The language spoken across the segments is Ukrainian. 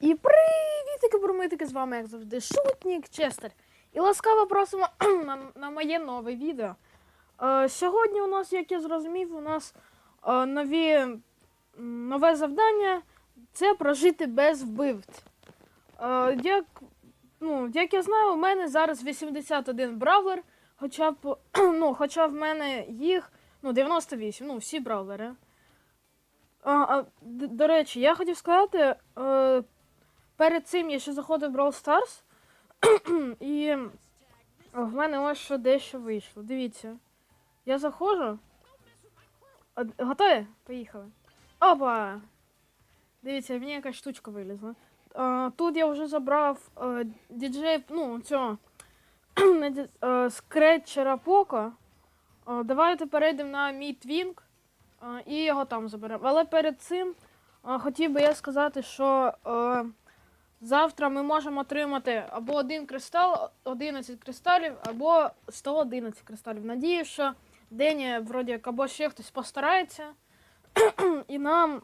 І привітики, бурмитики, з вами, як завжди, Шутнік Честер. І ласкаво просимо на, на моє нове відео. Е, сьогодні у нас, як я зрозумів, у нас е, нові, нове завдання це прожити без вбивць. Е, як, ну, як я знаю, у мене зараз 81 бравлер, хоча б, ну, хоча в мене їх ну, 98, ну, всі бравлери. А, а, до речі, я хотів сказати, е, перед цим я ще заходив в Brawl Stars, і в мене ось що дещо вийшло. Дивіться. Я заходжу. А, Готові? Поїхали. Опа! Дивіться, мені якась штучка вилізла. А, тут я вже забрав е, діджей, ну, цього е, скретчера Поко. Е, давайте перейдемо на мій твінк е, і його там заберемо. Але перед цим е, хотів би я сказати, що е, завтра ми можемо отримати або один кристал, 11 кристалів, або 111 кристалів. Надію, що Дені, вроді, як або ще хтось постарається, і нам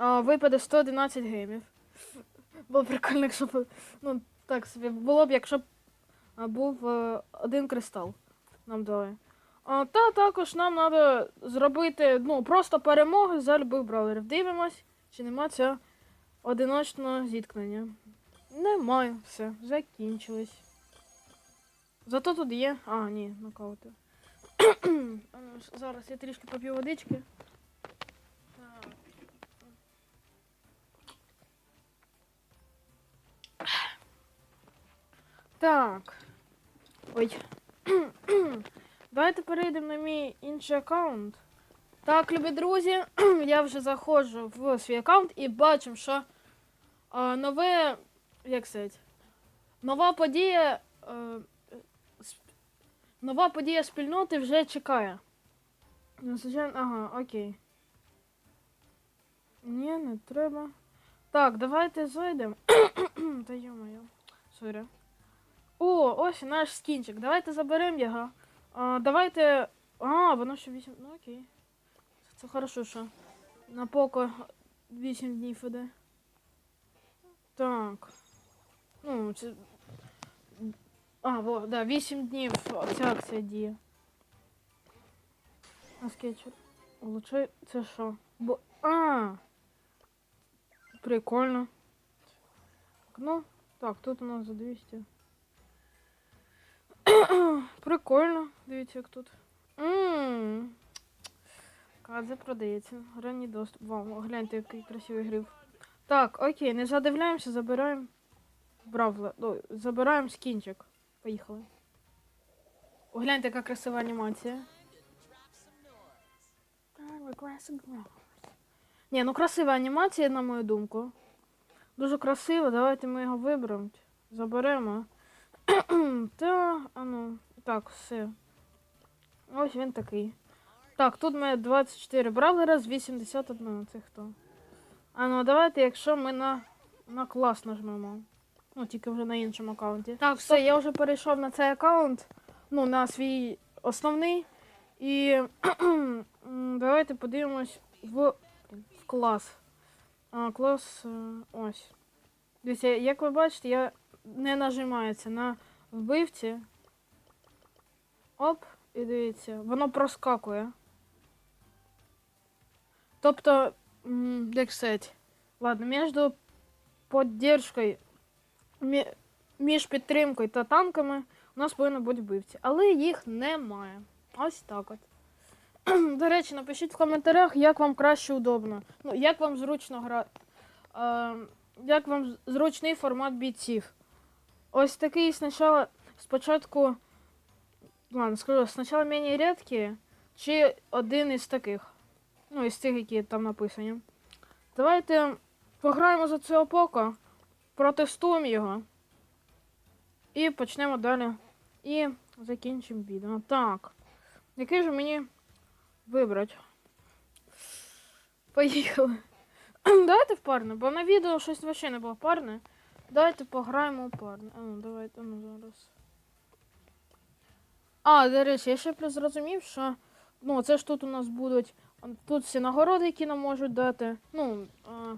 е, випаде 111 геймів. Було прикольно, якщо б, ну, так собі, було б, якщо б е, був е, один кристал. Нам дали. А, та також нам треба зробити ну, просто перемоги за любих бравлерів. Дивимось, чи нема цього одиночного зіткнення. Немає, все, закінчилось. Зато тут є. А, ні, нокаути. Зараз я трішки поп'ю водички. Так. Ой. Давайте перейдемо на мій інший аккаунт. Так, любі друзі, я вже заходжу в свій аккаунт і бачимо, що а, нове. Як сказати? Нова подія. е, нова подія спільноти вже чекає. Ага, окей. Ні, не треба. Так, давайте зайдемо. Та йо-моє. Сорі. О, ось наш скінчик. Давайте заберемо його. А, давайте. А, воно ще 8. Ну окей. Це хорошо, що на поко 8 днів іде. Так. Ну, це. А, во, да, 8 днів ця акція діє. А скетчер. Улучшай. Це що? Бо. А! Прикольно. Так, ну, так, тут у нас за 200. Прикольно. Дивіться, як тут. Кадзе продається. Ранній доступ. Вау, гляньте, який красивий гриф. Так, окей, не задивляємося, забираємо. Бравле. Ну, забираємо скінчик. Поїхали. О, гляньте, яка красива анімація. Ні, ну красива анімація, на мою думку. Дуже красиво, давайте ми його виберемо. Заберемо. Та, а ну, так, все. Ось він такий. Так, тут ми 24 бравлера з 81. Це хто? А ну давайте, якщо ми на, на клас нажмемо. Ну, тільки вже на іншому аккаунті. Так, все, я вже перейшов на цей аккаунт. Ну, на свій основний. І давайте подивимось в, в клас. А, клас е, ось. Дивіться, як ви бачите, я не нажимається на вбивці. Оп, і дивіться, воно проскакує. Тобто, м, як сказати, ладно, між поддержкою, між підтримкою та танками у нас повинно бути вбивці. Але їх немає. Ось так от. До речі, напишіть в коментарях, як вам краще удобно. Ну, як вам зручно грати. Е, як вам зручний формат бійців. Ось такий спочатку, спочатку, ладно, скажу, спочатку менее рідкі, чи один із таких. Ну, із тих, які там написані. Давайте пограємо за цього поко, протестуємо його. І почнемо далі. І закінчимо відео. Так. Який же мені вибрати? Поїхали. Давайте в парне, бо на відео щось взагалі не було парне. Давайте пограємо у парне. А ну, давайте ну зараз. А, до речі, я ще зрозумів, що ну, це ж тут у нас будуть тут всі нагороди, які нам можуть дати. Ну, а,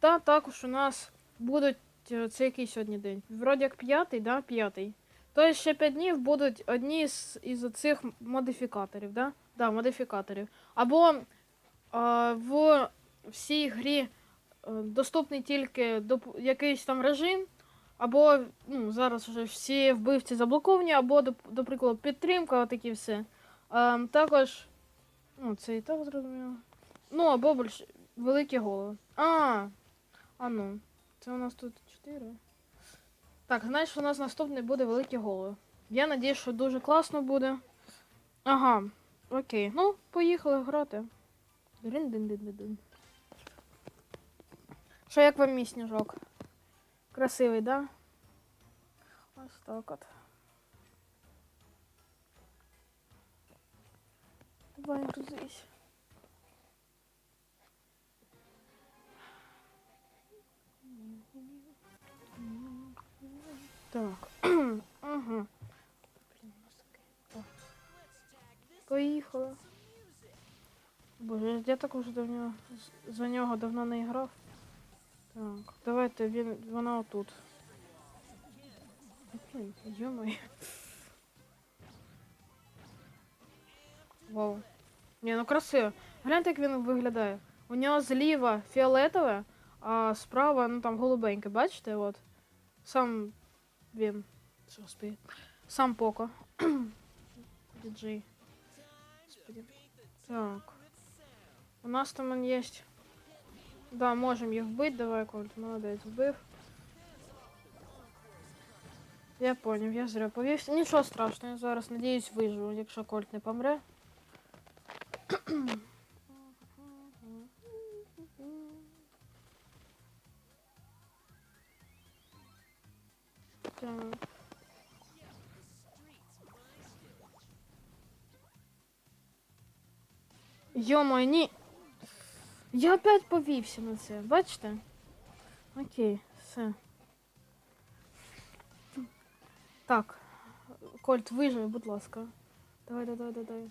та також у нас будуть. е, Це який сьогодні день? Вроді як п'ятий, да? П'ятий. Тобто ще 5 днів будуть одні з із оцих модифікаторів, да? Да, модифікаторів. Або е, в всій грі е, доступний тільки доп- якийсь там режим, або ну, зараз вже всі вбивці заблоковані, або, до, до прикладу, підтримка, отакі все. Е, також. Ну, це і так зрозуміло. Ну, або більш великі голови. А, а ну. Це у нас тут 4. Так, знаєш, у нас наступний буде великі голови. Я надіюсь, що дуже класно буде. Ага, окей. Ну, поїхали грати. Дин-дин-дин-дин. Що як вам мій сніжок? Красивий, да? Ось так от. Давай грузись. Так. ага. Блін. О. Боже, я так уже давно за нього давно не грав. Так, давайте він, вона отут. Блін, йомай. Вау. Ні, ну красиво. Гляньте, як він виглядає. У нього зліва фіолетове, а справа, ну там голубеньке, бачите? От. Сам він. Господи. Сам Поко. Діджей. Господи. Так. У нас там он есть. Да, можем їх вбити. Давай, Кольт, молодець, вбив. Я поняв, я зря повівся. Нічого страшного, я зараз надіюсь виживу, якщо Кольт не помре. Так. Йомо, ні. Я опять повівся на це, бачите? Окей, все. Так. Кольт, виживи, будь ласка. Давай, давай, давай, давай.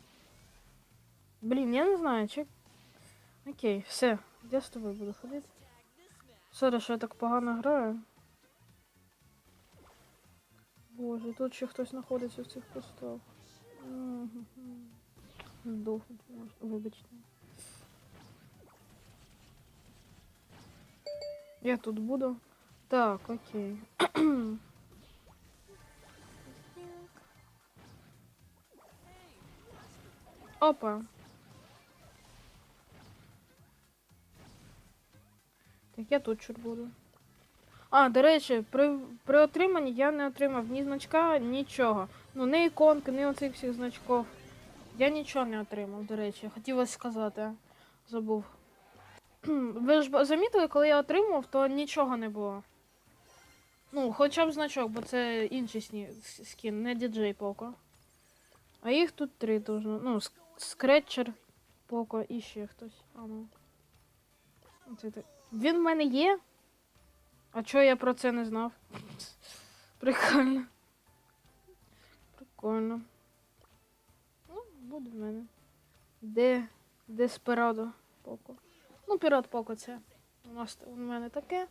Блін, я не знаю, чи. Окей, все. Я з тобою буду ходити. Сорі, що я так погано граю. Боже, тут ще хтось знаходиться в цих кустах. Мгм. Здохнути можна. Вибачте. Я тут буду. Так, окей. Опа. Я тут чуть буду. А, до речі, при, при отриманні я не отримав ні значка, нічого. Ну, ні іконки, ні оцих всіх значків. Я нічого не отримав, до речі. Хотілося сказати. Забув. Ви ж замітили, коли я отримав, то нічого не було. Ну, хоча б значок, бо це інший сні... скін, не діджей Поко. А їх тут три должно. Ну, скретчер, Поко і ще хтось. А ну. Він в мене є. А чого я про це не знав? Прикольно. Прикольно. Ну, буде в мене. Де. Деспирадо Поко. Ну, пірат Поко це. У нас у мене таке.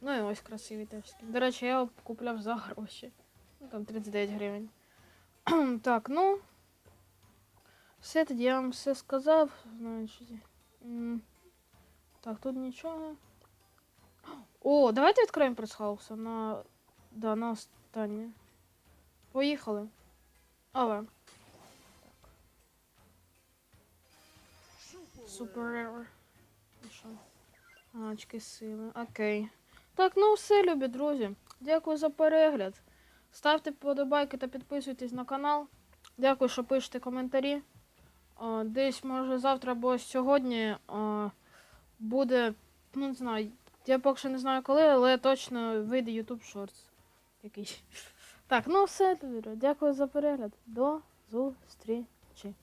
Ну і ось красивий теж. До речі, я його купляв за гроші. Ну, там 39 гривень. так, ну. Все тоді я вам все сказав. Значить. Так, тут нічого. О, давайте відкриємо пресхауса на. Да, на останнє. Поїхали. Але. Супер. Очки сили. Окей. Так, ну все, любі друзі. Дякую за перегляд. Ставте подобайки та підписуйтесь на канал. Дякую, що пишете коментарі. Десь, може, завтра або сьогодні буде. Ну, не знаю. Я поки що не знаю коли, але точно вийде YouTube Shorts. Якийсь. Так, ну все. Дякую за перегляд. До зустрічі.